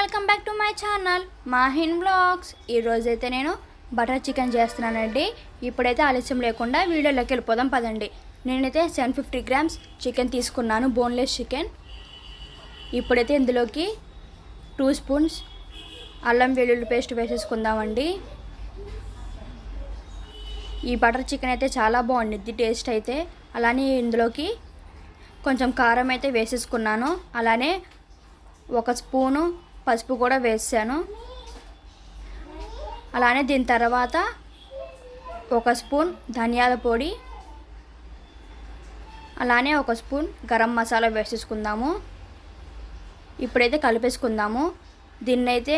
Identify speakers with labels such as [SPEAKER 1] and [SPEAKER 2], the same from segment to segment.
[SPEAKER 1] Welcome back to my channel. Mahin blogs. ఈరోజైతే నేను butter chicken చేస్తున్నానండి. ఇప్పుడైతే ఆలస్యం లేకుండా వీడియోలోకి వెళ్ళిపోదాం పదండి. నేనైతే సెవెన్ ఫిఫ్టీ గ్రామ్స్ చికెన్ తీసుకున్నాను బోన్లెస్ చికెన్. ఇప్పుడైతే ఇందులోకి టూ స్పూన్స్ అల్లం వెల్లుల్లి పేస్ట్ వేసేసుకుందామండి. ఈ బటర్ చికెన్ అయితే చాలా బాగుండిద్ది టేస్ట్ అయితే. అలానే ఇందులోకి కొంచెం కారం అయితే వేసేసుకున్నాను. అలానే ఒక స్పూను పసుపు కూడా వేసాను. అలానే దీని తర్వాత ఒక స్పూన్ ధనియాల పొడి అలానే ఒక స్పూన్ గరం మసాలా వేసేసుకుందాము. ఇప్పుడైతే కలిపేసుకుందాము. దీన్నైతే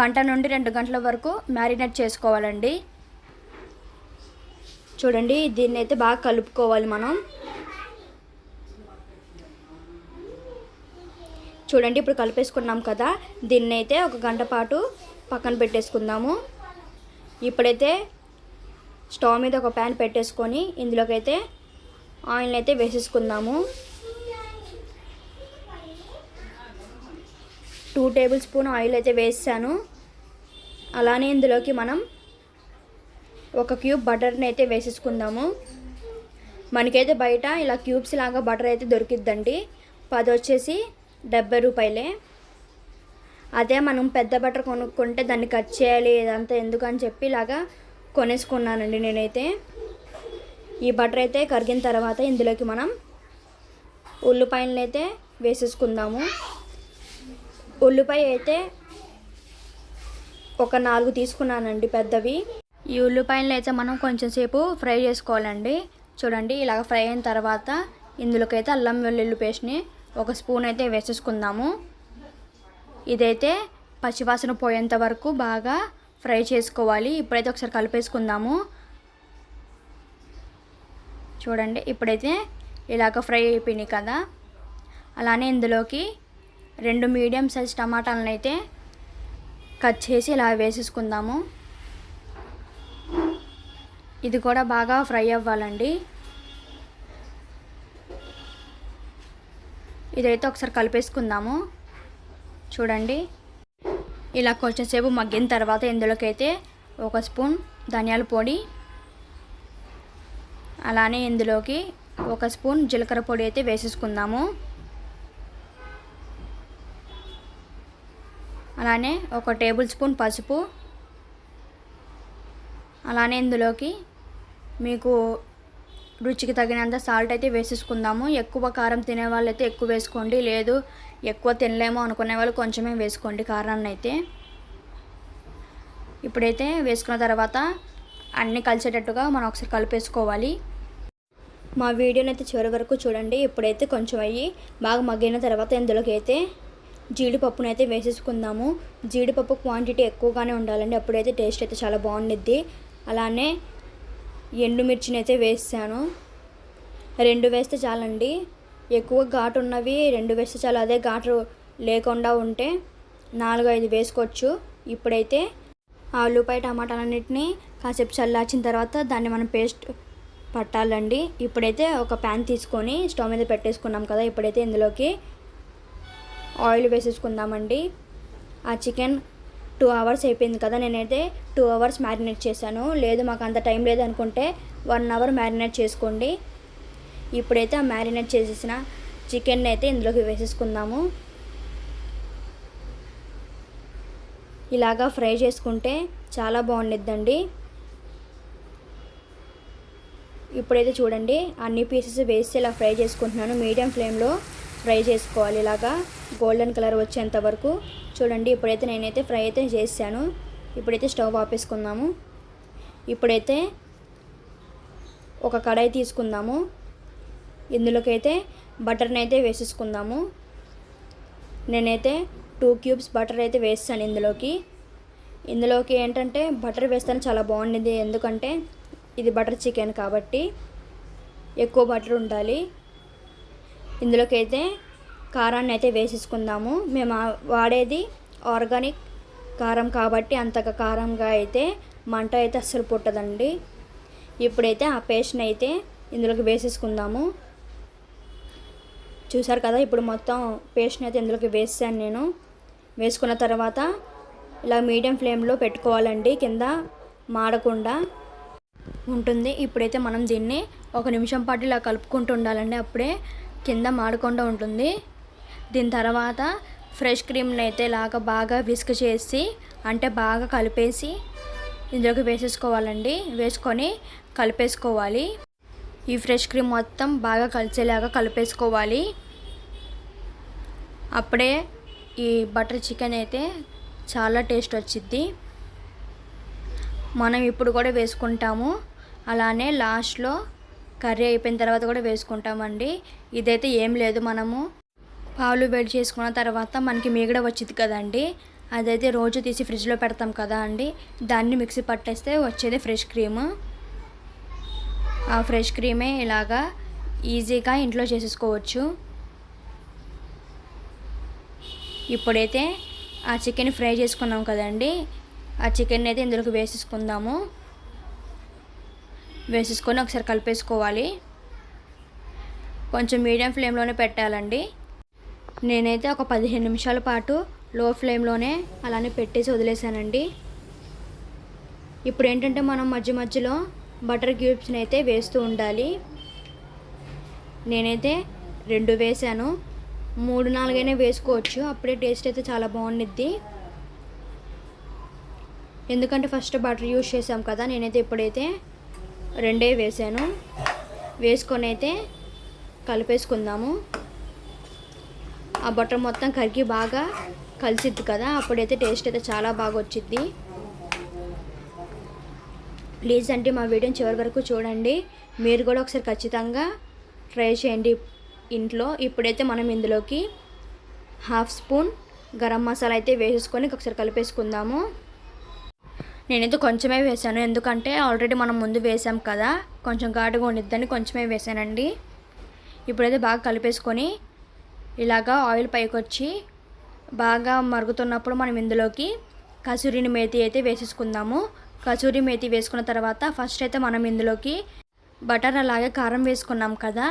[SPEAKER 1] గంట నుండి రెండు గంటల వరకు మ్యారినేట్ చేసుకోవాలండి. చూడండి దీన్నైతే బాగా కలుపుకోవాలి మనం. చూడండి ఇప్పుడు కలిపేసుకున్నాం కదా. దీన్ని అయితే ఒక గంట పాటు పక్కన పెట్టేసుకుందాము. ఇప్పుడైతే స్టవ్ మీద ఒక ప్యాన్ పెట్టేసుకొని ఇందులోకైతే ఆయిల్ని ఆయిల్ అయితే వేసేసుకుందాము. టూ టేబుల్ స్పూన్ ఆయిల్ అయితే వేసాను. అలానే ఇందులోకి మనం ఒక క్యూబ్ బటర్ని అయితే వేసేసుకుందాము. మనకైతే బయట ఇలా క్యూబ్స్ లాగా బటర్ అయితే దొరికిద్దండి. పది వచ్చేసి డెబ్బై రూపాయలే. అదే మనం పెద్ద బట్టర్ కొనుక్కుంటే దాన్ని కట్ చేయాలి ఇదంతా ఎందుకని చెప్పి ఇలాగా కొనేసుకున్నానండి నేనైతే. ఈ బటర్ అయితే కరిగిన తర్వాత ఇందులోకి మనం ఉల్లిపాయలను అయితే వేసేసుకుందాము. ఉల్లిపాయ అయితే ఒక నాలుగు తీసుకున్నానండి పెద్దవి. ఈ ఉల్లిపాయలు అయితే మనం కొంచెం సేపు ఫ్రై చేసుకోవాలండి. చూడండి ఇలాగ ఫ్రై అయిన తర్వాత ఇందులోకైతే అల్లం వెల్లుల్లి పేస్ట్ని ఒక స్పూన్ అయితే వేసేసుకుందాము. ఇదైతే పచ్చివాసన పోయేంత వరకు బాగా ఫ్రై చేసుకోవాలి. ఇప్పుడైతే ఒకసారి కలిపేసుకుందాము. చూడండి ఇప్పుడైతే ఇలాగ ఫ్రై అయిపోయినాయి కదా. అలానే ఇందులోకి రెండు మీడియం సైజ్ టమాటాలను అయితే కట్ చేసి ఇలా వేసేసుకుందాము. ఇది కూడా బాగా ఫ్రై అవ్వాలండి. ఇదైతే ఒకసారి కలిపేసుకుందాము. చూడండి. ఇలా కొంచెంసేపు మగ్గిన తర్వాత ఇందులోకైతే ఒక స్పూన్ ధనియాల పొడి అలానే ఇందులోకి ఒక స్పూన్ జీలకర్ర పొడి అయితే వేసేసుకుందాము. అలానే ఒక టేబుల్ స్పూన్ పసుపు అలానే ఇందులోకి మీకు రుచికి తగినంత సాల్ట్ అయితే వేసేసుకుందాము. ఎక్కువ కారం తినే వాళ్ళు అయితే ఎక్కువ వేసుకోండి. లేదు ఎక్కువ తినలేము అనుకునే వాళ్ళు కొంచెమే వేసుకోండి కారాన్ని అయితే ఇప్పుడైతే వేసుకున్న తర్వాత అన్నీ కలిసేటట్టుగా మనం ఒకసారి కలిపేసుకోవాలి. మా వీడియోని అయితే చివరి వరకు చూడండి. ఇప్పుడైతే కొంచెం అయ్యి బాగా మగ్గిన తర్వాత ఇందులోకి అయితే జీడిపప్పును అయితే వేసేసుకుందాము. జీడిపప్పు క్వాంటిటీ ఎక్కువగానే ఉండాలండి. అప్పుడైతే టేస్ట్ అయితే చాలా బాగుండిద్ది. అలానే ఎండుమిర్చిని అయితే వేసాను. రెండు వేస్తే చాలండి. ఎక్కువ ఘాటు ఉన్నవి రెండు వేస్తే చాలు. అదే ఘాటు లేకుండా ఉంటే నాలుగు ఐదు వేసుకోవచ్చు. ఇప్పుడైతే ఆ ఉల్లిపాయ టమాటాలన్నింటినీ కాసేపు చల్లార్చిన తర్వాత దాన్ని మనం పేస్ట్ పట్టాలండి. ఇప్పుడైతే ఒక ప్యాన్ తీసుకొని స్టవ్ మీద పెట్టేసుకున్నాం కదా ఇప్పుడైతే ఇందులోకి ఆయిల్ వేసేసుకుందామండి. ఆ చికెన్ టూ అవర్స్ అయిపోయింది కదా నేనైతే టూ అవర్స్ మ్యారినేట్ చేశాను. లేదు మాకు అంత టైం లేదనుకుంటే వన్ అవర్ మ్యారినేట్ చేసుకోండి. ఇప్పుడైతే ఆ మ్యారినేట్ చేసేసిన చికెన్ అయితే ఇందులోకి వేసేసుకుందాము. ఇలాగా ఫ్రై చేసుకుంటే చాలా బాగుండిద్దండి. ఇప్పుడైతే చూడండి అన్ని పీసెస్ వేసి ఇలా ఫ్రై చేసుకుంటున్నాను మీడియం ఫ్లేమ్లో. ఫ్రై చేసుకోవాలి ఇలాగా. గోల్డెన్ కలర్ వచ్చేంత వరకు. చూడండి ఇప్పుడైతే నేనైతే ఫ్రై అయితే చేశాను. ఇప్పుడైతే స్టవ్ ఆపేసుకుందాము. ఇప్పుడైతే ఒక కడాయి తీసుకుందాము. ఇందులోకైతే బటర్ని అయితే వేసేసుకుందాము. నేనైతే టూ క్యూబ్స్ బటర్ అయితే వేస్తాను ఇందులోకి. ఇందులోకి ఏంటంటే బటర్ వేస్తాను చాలా బాగుండింది. ఎందుకంటే ఇది బటర్ చికెన్ కాబట్టి ఎక్కువ బటర్ ఉండాలి. ఇందులోకి అయితే కారాన్ని అయితే వేసేసుకుందాము. మేము వాడేది ఆర్గానిక్ కారం కాబట్టి అంతగా కారంగా అయితే మంట అయితే అస్సలు పుట్టదండి. ఇప్పుడైతే ఆ పేస్ట్ని అయితే ఇందులోకి వేసేసుకుందాము. చూసారు కదా ఇప్పుడు మొత్తం పేస్ట్ని అయితే ఇందులోకి వేసాను నేను. వేసుకున్న తర్వాత ఇలా మీడియం ఫ్లేమ్లో పెట్టుకోవాలండి కింద మాడకుండా ఉంటుంది. ఇప్పుడైతే మనం దీన్ని ఒక నిమిషం పాటు ఇలా కలుపుకుంటూ ఉండాలండి అప్పుడే కింద మాడకుండా ఉంటుంది. దీని తర్వాత ఫ్రెష్ క్రీమ్ని అయితే ఇలాగ బాగా విస్క్ చేసి అంటే బాగా కలిపేసి ఇందులోకి వేసేసుకోవాలండి. వేసుకొని కలిపేసుకోవాలి. ఈ ఫ్రెష్ క్రీమ్ మొత్తం బాగా కలిసేలాగా కలిపేసుకోవాలి. అప్పుడే ఈ బటర్ చికెన్ అయితే చాలా టేస్ట్ వచ్చిద్ది. మనం ఇప్పుడు కూడా వేసుకుంటాము. అలానే లాస్ట్లో కర్రీ అయిపోయిన తర్వాత కూడా వేసుకుంటామండి. ఇదైతే ఏం లేదు మనము. పాలు వేడి చేసుకున్న తర్వాత మనకి మీగడ వచ్చింది కదండి. అదైతే రోజు తీసి ఫ్రిడ్జ్లో పెడతాం కదా అండి. దాన్ని మిక్సీ పట్టేస్తే వచ్చేది ఫ్రెష్ క్రీమ్. ఆ ఫ్రెష్ క్రీమే ఇలాగా ఈజీగా ఇంట్లో చేసేసుకోవచ్చు. ఇప్పుడైతే ఆ చికెన్ ఫ్రై చేసుకున్నాం కదండి. ఆ చికెన్ అయితే ఇందులోకి వేసేసుకుందాము. వేసేసుకొని ఒకసారి కలిపేసుకోవాలి. కొంచెం మీడియం ఫ్లేమ్లోనే పెట్టాలండి. నేనైతే ఒక పదిహేను నిమిషాల పాటు లో ఫ్లేమ్లోనే అలానే పెట్టేసి వదిలేసానండి. ఇప్పుడు ఏంటంటే మనం మధ్య మధ్యలో బటర్ క్యూబ్స్ని అయితే వేస్తూ ఉండాలి. నేనైతే రెండు వేసాను. మూడు నాలుగైనా వేసుకోవచ్చు. అప్పుడే టేస్ట్ అయితే చాలా బాగుండిద్ది. ఎందుకంటే ఫస్ట్ బటర్ యూజ్ చేసాం కదా నేనైతే ఇప్పుడైతే రెండే వేసాను. వేసుకొని అయితే కలిపేసుకుందాము. ఆ బటర్ మొత్తం కరిగి బాగా కలిసిద్ది కదా అప్పుడైతే టేస్ట్ అయితే చాలా బాగా వచ్చిద్ది ప్లీజ్ అండి మా వీడియోని చివరి వరకు చూడండి. మీరు కూడా ఒకసారి ఖచ్చితంగా ట్రై చేయండి ఇంట్లో. ఇప్పుడైతే మనం ఇందులోకి హాఫ్ స్పూన్ గరం మసాలా అయితే వేసేసుకొని ఒకసారి కలిపేసుకుందాము. నేనైతే కొంచెమే వేసాను ఎందుకంటే ఆల్రెడీ మనం ముందు వేసాం కదా. కొంచెం ఘాటుగా ఉండిద్దని కొంచెమే వేసానండి ఇప్పుడైతే బాగా కలిపేసుకొని ఇలాగా ఆయిల్ పైకి వచ్చి బాగా మరుగుతున్నప్పుడు మనం ఇందులోకి కసూరిని మేతి అయితే వేసేసుకుందాము. కసూరి మేతి వేసుకున్న తర్వాత ఫస్ట్ అయితే మనం ఇందులోకి బటర్ అలాగే కారం వేసుకున్నాం కదా.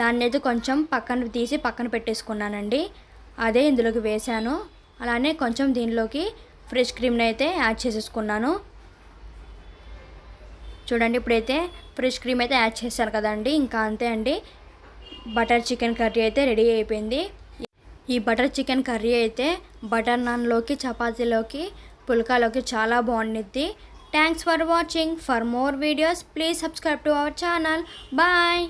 [SPEAKER 1] దాన్ని అయితే కొంచెం పక్కన తీసి పక్కన పెట్టేసుకున్నానండి. అదే ఇందులోకి వేసాను అలానే కొంచెం దీనిలోకి ఫ్రెష్ క్రీమ్ని అయితే యాడ్ చేసేసుకున్నాను. చూడండి ఇప్పుడైతే ఫ్రెష్ క్రీమ్ అయితే యాడ్ చేశాను కదండి. ఇంకా అంతే అండి. బటర్ చికెన్ కర్రీ అయితే రెడీ అయిపోయింది. ఈ బటర్ చికెన్ కర్రీ అయితే బటర్ నాన్లోకి చపాతీలోకి పుల్కాలోకి చాలా బాగుండిద్ది. Thanks for watching for more videos please subscribe to our channel bye